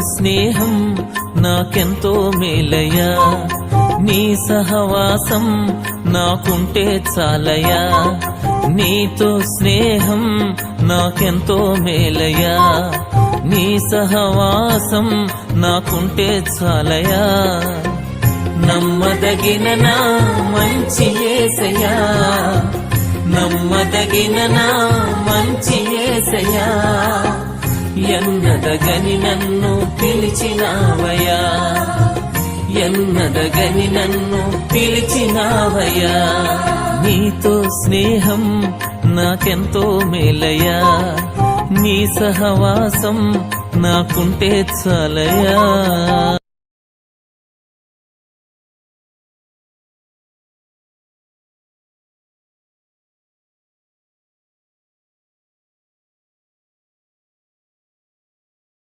స్నేహం నాకెంతో మేలయ్యా. నీ సహవాసం నాకుంటే చాలయ్యా. నీతో స్నేహం నాకెంతో మేలయ్యా. నీ సహవాసం నాకుంటే చాలయ్యా. నమ్మదగిన నా మంచి ఏసయ్యా. నమ్మదగిన నా మంచి ఎన్నదగని నన్ను పిలిచినావయా ఎన్నదగని నన్ను పిలిచినావయా నీతో స్నేహం నాకెంతో మేలయా నీ సహవాసం నాకుంటే చాలయా